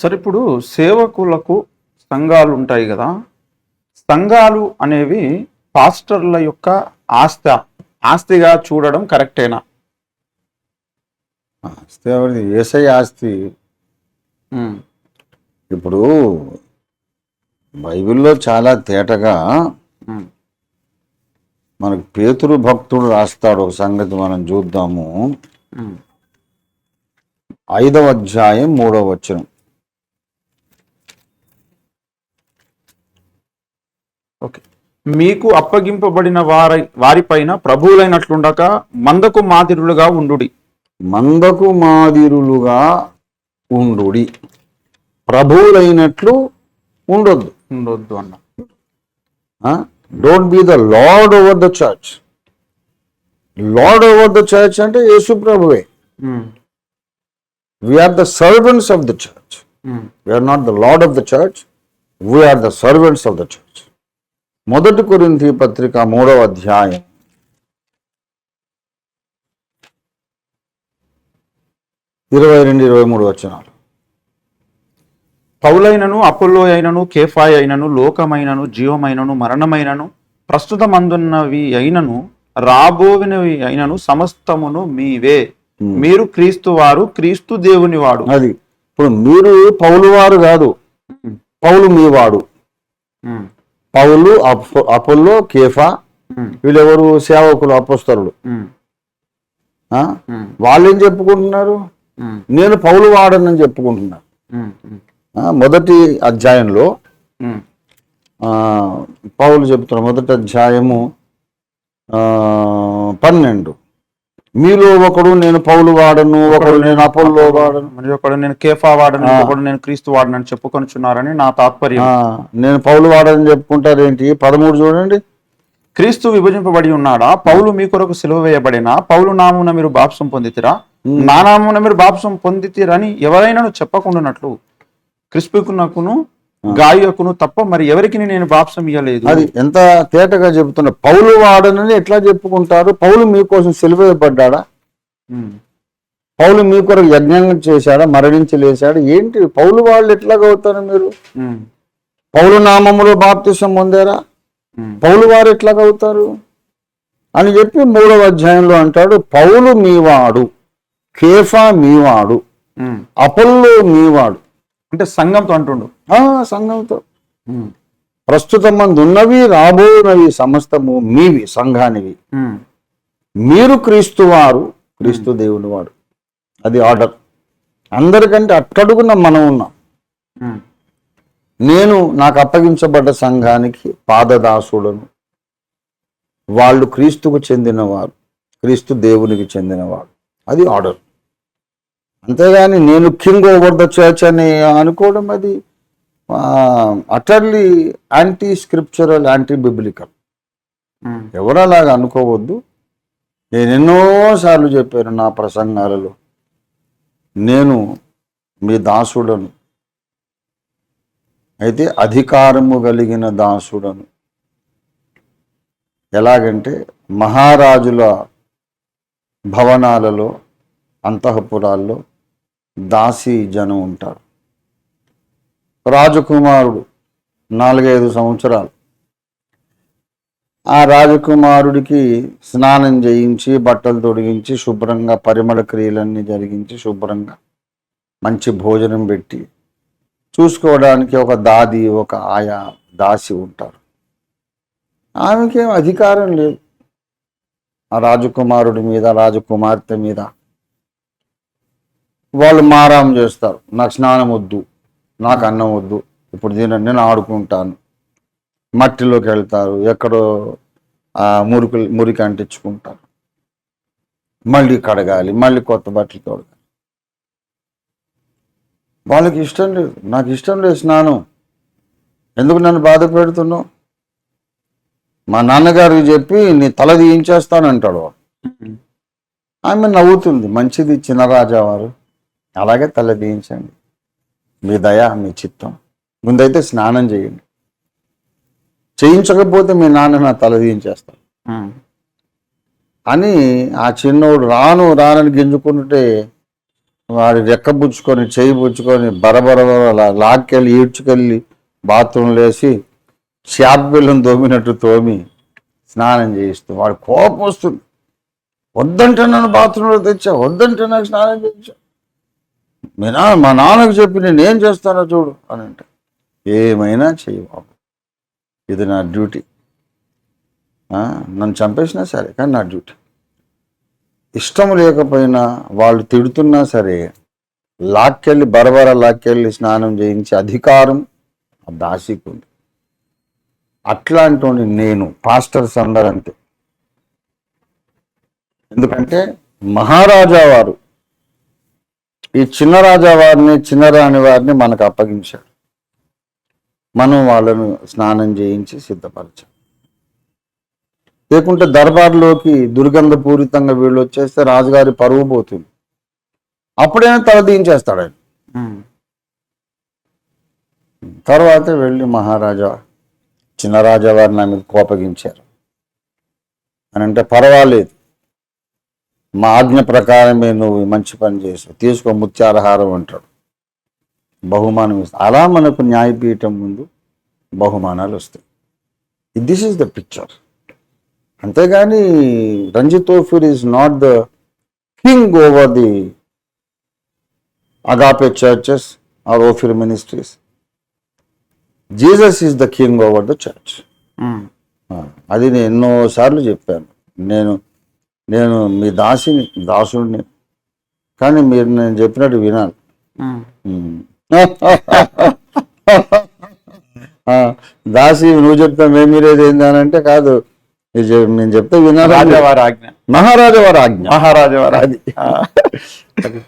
సరే ఇప్పుడు సేవకులకు సంఘాలు ఉంటాయి కదా సంఘాలు అనేవి పాస్టర్ల యొక్క ఆస్తి ఆస్తిగా చూడడం కరెక్టేనా? ఆస్తి ఎవరిది? ఏసై ఆస్తి ఇప్పుడు బైబిల్లో చాలా తేటగా మనకు పేతురు భక్తుడు రాస్తాడు ఒక సంగతి మనం చూద్దాము. ఐదవ అధ్యాయం మూడవ వచనం. ఓకే. మీకు అప్పగింపబడిన వారి వారిపైన ప్రభువులైనట్లుండక మందకు మాదిరులుగా ఉండుడి. మందకు మాదిరులుగా ఉండుడి. ప్రభువులైనట్లు ఉండొద్దు. ఉండొద్దు అన్న. Don't be the lord over the church lord over the church అంటే యేసు ప్రభువే. We are the servants of the church we are not the lord of the church we are the servants of the church మొదటి కొరింథీ పత్రిక మూడవ అధ్యాయం. ఇరవై రెండు ఇరవై మూడు వచనాలు. పౌలైనను అపోల్లో అయినను కేఫాయ్ అయినను లోకమైనను జీవమైనను మరణమైనను ప్రస్తుతమందున్నవి అయినను రాబోవినవి అయినను సమస్తమును మీవే. మీరు క్రీస్తు వారు క్రీస్తు దేవుని వాడు. అది. ఇప్పుడు మీరు పౌలు వారు కాదు. పౌలు మీ వాడు. ఉమ్, పౌలు అపో- అపోల్లో కేఫా వీళ్ళెవరు సేవకులు అపోస్తరులు? వాళ్ళు ఏం చెప్పుకుంటున్నారు నేను పౌలు వాడనని ఆ, మొదటి అధ్యాయంలో పౌలు చెప్తున్నారు మొదటి అధ్యాయము పన్నెండు. మీలో ఒకడు నేను పౌలు వాడను ఒకడు నేను అపోల్లో వాడను. మరి ఒకడు నేను కేఫా వాడను ఒకడు నేను క్రీస్తు వాడను అని చెప్పుకొనిచున్నారని నా తాత్పర్యం. నేను పౌలు వాడని చెప్పుకుంటారేంటి పదమూడు చూడండి. క్రీస్తు విభజింపబడి ఉన్నాడా? పౌలు మీ కొరకు సిలువ వేయబడినా? పౌలు నామున మీరు బాప్సం పొందితిరా? నా నామున మీరు బాప్సం పొందితిరని ఎవరైనా చెప్పకుండానట్లు క్రిస్పికునకును గాయకును తప్ప మరి ఎవరికి నేను బాప్సం ఇయ్యలేదు? అది ఎంత తేటగా చెబుతున్నా పౌలు వాడనని ఎట్లా చెప్పుకుంటారు? పౌలు మీకోసం సెలివేయబడ్డా ఉమ్, పౌలు మీ కొరకు యజ్ఞం చేశాడా? మరణించి లేచాడా? ఏంటి? పౌలు వాళ్ళు ఎట్లాగా అవుతారు మీరు? పౌలు నామములో బాప్తిసం పొందారా? పౌలు వారు ఎట్లాగా అవుతారు అని చెప్పి మూడవ అధ్యాయంలో అంటాడు పౌలు మీవాడు కేఫా మీవాడు. అపల్లో మీవాడు అంటే సంఘంతో అంటుండు. ఆ సంఘంతో. ప్రస్తుతం మంది ఉన్నవి రాబోనవి సమస్తము మీవి సంఘానివి. మీరు క్రీస్తు వారు క్రీస్తు దేవుని వాడు అది ఆర్డర్. అందరికంటే అట్టడుగున మనం ఉన్నాం. నేను నాకు అప్పగించబడ్డ సంఘానికి పాదదాసుడను. వాళ్ళు క్రీస్తుకు చెందినవారు క్రీస్తు దేవునికి చెందినవాడు అది ఆర్డర్. అంతేగాని నేను కింగ్ ఓవర్ ద చర్చ్ అని అనుకోవడం అది utterly anti scriptural anti biblical ఎవరు అలాగా అనుకోవద్దు. నేను ఎన్నోసార్లు చెప్పాను నా ప్రసంగాలలో నేను మీ దాసుడను. అయితే అధికారము కలిగిన దాసుడను. ఎలాగంటే మహారాజుల భవనాలలో అంతఃపురాల్లో దాసి జనం ఉంటారు. రాజకుమారుడు నాలుగైదు సంవత్సరాలు. ఆ రాజకుమారుడికి స్నానం చేయించి బట్టలు తొడిగించి శుభ్రంగా పరిమళ క్రియలన్నీ జరిగించి శుభ్రంగా మంచి భోజనం పెట్టి చూసుకోవడానికి ఒక దాది ఒక ఆయా దాసి ఉంటారు. ఆమెకేం అధికారం లేదు. ఆ రాజకుమారుడి మీద రాజకుమార్తె మీద వాళ్ళు మారాం చేస్తారు. నాకు స్నానం వద్దు. నాకు అన్నం వద్దు. ఇప్పుడు దీని నేను ఆడుకుంటాను. మట్టిలోకి వెళ్తారు. ఎక్కడో మురికి మురికి అంటించుకుంటారు. మళ్ళీ కడగాలి. మళ్ళీ కొత్త బట్టలు తొడగాలి. వాళ్ళకి ఇష్టం లేదు. నాకు ఇష్టం లేదు స్నానం. ఎందుకు నన్ను బాధ పెడుతున్నావు? మా నాన్నగారికి చెప్పి నీ తల తీయించేస్తానంటాడు వాడు. ఆమె నవ్వుతుంది. మంచిది చిన్న రాజావారు అలాగే తల తీయించండి మీ దయ మీ చిత్తం. ముందైతే స్నానం చేయండి. చేయించకపోతే మీ నాన్న నా తల తీయించేస్తాడు ఉమ్, అని ఆ చిన్నోడు రాను రానని గింజుకుంటుంటే వాడి రెక్క పుచ్చుకొని చేయి పుచ్చుకొని బరబర లాక్కెళ్ళి ఈడ్చుకెళ్ళి బాత్రూంలో వేసి షాప్ బిల్లును తోమినట్టు తోమి స్నానం చేయిస్తూ వాడు కోపం వస్తుంది. వద్దంటే నన్ను బాత్రూంలో తెచ్చా? వద్దంటే నాకు స్నానం చేయించా. మీ నాన్న మా నాన్నకు చెప్పి నేను ఏం చేస్తానో చూడు అని అంటే ఏమైనా చెయ్యి బాబు. ఇది నా డ్యూటీ. నన్ను చంపేసినా సరే కానీ నా డ్యూటీ. ఇష్టం లేకపోయినా వాళ్ళు తిడుతున్నా సరే లాక్కెళ్ళి బరబర లాక్కెళ్ళి స్నానం చేయించే అధికారం ఆ దాసికి ఉంది. అట్లాంటి నేను పాస్టర్స్ అందరంతే అంతే. ఎందుకంటే మహారాజా వారు ఈ చిన్న రాజా వారిని చిన్న రాణి వారిని మనకు అప్పగించాడు. మనం వాళ్ళను స్నానం చేయించి సిద్ధపరచాం. లేకుంటే దర్బార్లోకి దుర్గంధపూరితంగా వీళ్ళు వచ్చేస్తే రాజుగారి పరువు పోతుంది. అప్పుడైనా తల దించేస్తాడు ఆయన. తర్వాత వెళ్ళి మహారాజా చిన్న రాజా వారు నా మీద కోపగించారు. అని అంటే పర్వాలేదు. మా ఆజ్ఞ ప్రకారమే నువ్వు మంచి పని చేసావు. తీసుకో ముత్యారహారం అంటాడు. బహుమానం ఇస్తా అలా మనకు న్యాయపీఠం ముందు బహుమానాలు వస్తాయి. దిస్ ఈస్ ద పిక్చర్ అంతేగాని Ranjith Ophir is not the king over the Agape churches or Ophir ministries Jesus is the king over the church అది నేను ఎన్నోసార్లు చెప్పాను. నేను నేను మీ దాసిని దాసుడిని కానీ మీరు నేను చెప్పినట్టు వినాలి. దాసి నువ్వు చెప్తా మేము మీరేది ఏందనంటే కాదు. మీరు చెప్- నేను చెప్తే వినాలి రాజావారి ఆజ్ఞ మహారాజా వారి ఆజ్ఞ మహారాజా వారి అది. ఆజ్ఞ